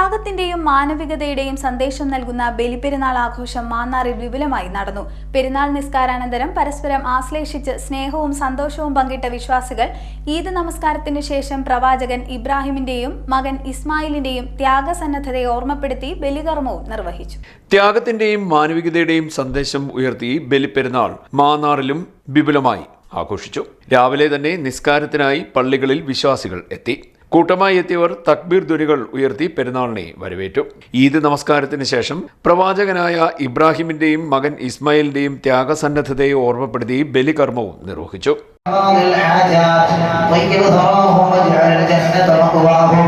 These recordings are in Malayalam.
ത്യാഗത്തിന്റെയും മാനവികതയുടെയും സന്ദേശം നൽകുന്ന ബലിപെരുന്നാൾ ആഘോഷം മാന്നാറിൽ വിപുലമായി നടന്നു. പെരുന്നാൾ നിസ്കാരാനന്തരം പരസ്പരം ആശ്ലേഷിച്ച് സ്നേഹവും സന്തോഷവും പങ്കിട്ട വിശ്വാസികൾ ഈദ് നമസ്കാരത്തിന് ശേഷം പ്രവാചകൻ ഇബ്രാഹിമിന്റെയും മകൻ ഇസ്മായിലിന്റെയും ത്യാഗസന്നദ്ധതയെ ഓർമ്മപ്പെടുത്തി ബലികർമ്മവും നിർവഹിച്ചു. ത്യാഗത്തിന്റെയും മാനവികതയുടെയും സന്ദേശം ഉയർത്തി ബലിപ്പെരുന്നാൾ മാന്നാറിലും വിപുലമായി. ആഘോഷിച്ചു രാവിലെ തന്നെ നിസ്കാരത്തിനായി പള്ളികളിൽ വിശ്വാസികൾ എത്തി കൂട്ടമായി എത്തിയവർ തക്ബീർ ധ്വനികൾ ഉയർത്തി പെരുന്നാളിനെ വരവേറ്റു ഈദ് നമസ്കാരത്തിന് ശേഷം പ്രവാചകനായ ഇബ്രാഹിമിന്റെയും മകൻ ഇസ്മായിലിന്റെയും ത്യാഗസന്നദ്ധതയെ ഓർമ്മപ്പെടുത്തി ബലികർമ്മവും നിർവഹിച്ചു قاضي الحاجات طيب ثراهم واجعل الجنة مأواهم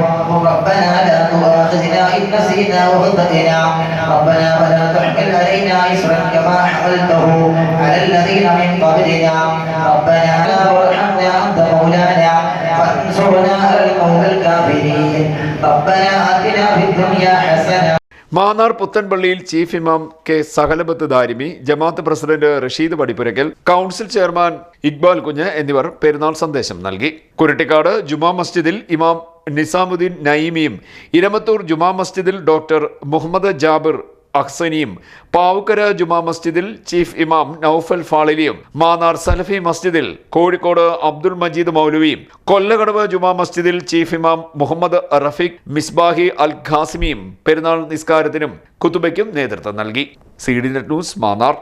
ربنا لا تؤاخذنا إن نسينا واخطأنا ربنا ولا تحمل علينا إصرا كما حملته على الذين من قبلنا ربنا لا وارحمنا أنت مولانا فانصرنا على القوم الكافرين ربنا آتنا في الدنيا حسنة മാന്നാർ പുത്തൻപള്ളിയിൽ ചീഫ് ഇമാം കെ സഹലബത്ത് ദാരിമി ജമാഅത്ത് president Rasheed Padippurakkal council chairman Iqbal Kunju എന്നിവർ പെരുന്നാൾ സന്ദേശം നൽകി കുരട്ടിക്കാട് ജുമാ മസ്ജിദിൽ ഇമാം നിസാമുദ്ദീൻ നയിമിയും ഇരമത്തൂർ ജുമാ മസ്ജിദിൽ ഡോക്ടർ മുഹമ്മദ് ജാബിർ അഹ്സനിയും പാവുക്കര ജുമാ മസ്ജിദിൽ ചീഫ് ഇമാം നൌഫൽ ഫാളിലിയും മാന്നാർ സലഫി മസ്ജിദിൽ കോഴിക്കോട് അബ്ദുൽ മജീദ് മൗലവിയും കൊല്ലകടവ് ജുമാ മസ്ജിദിൽ ചീഫ് ഇമാം മുഹമ്മദ് റഫീഖ് മിസ്ബാഹി അൽ ഖാസിമിയും പെരുന്നാൾ നിസ്കാരത്തിനും കുത്തുബയ്ക്കും നേതൃത്വം നൽകി. C D net news Mannar.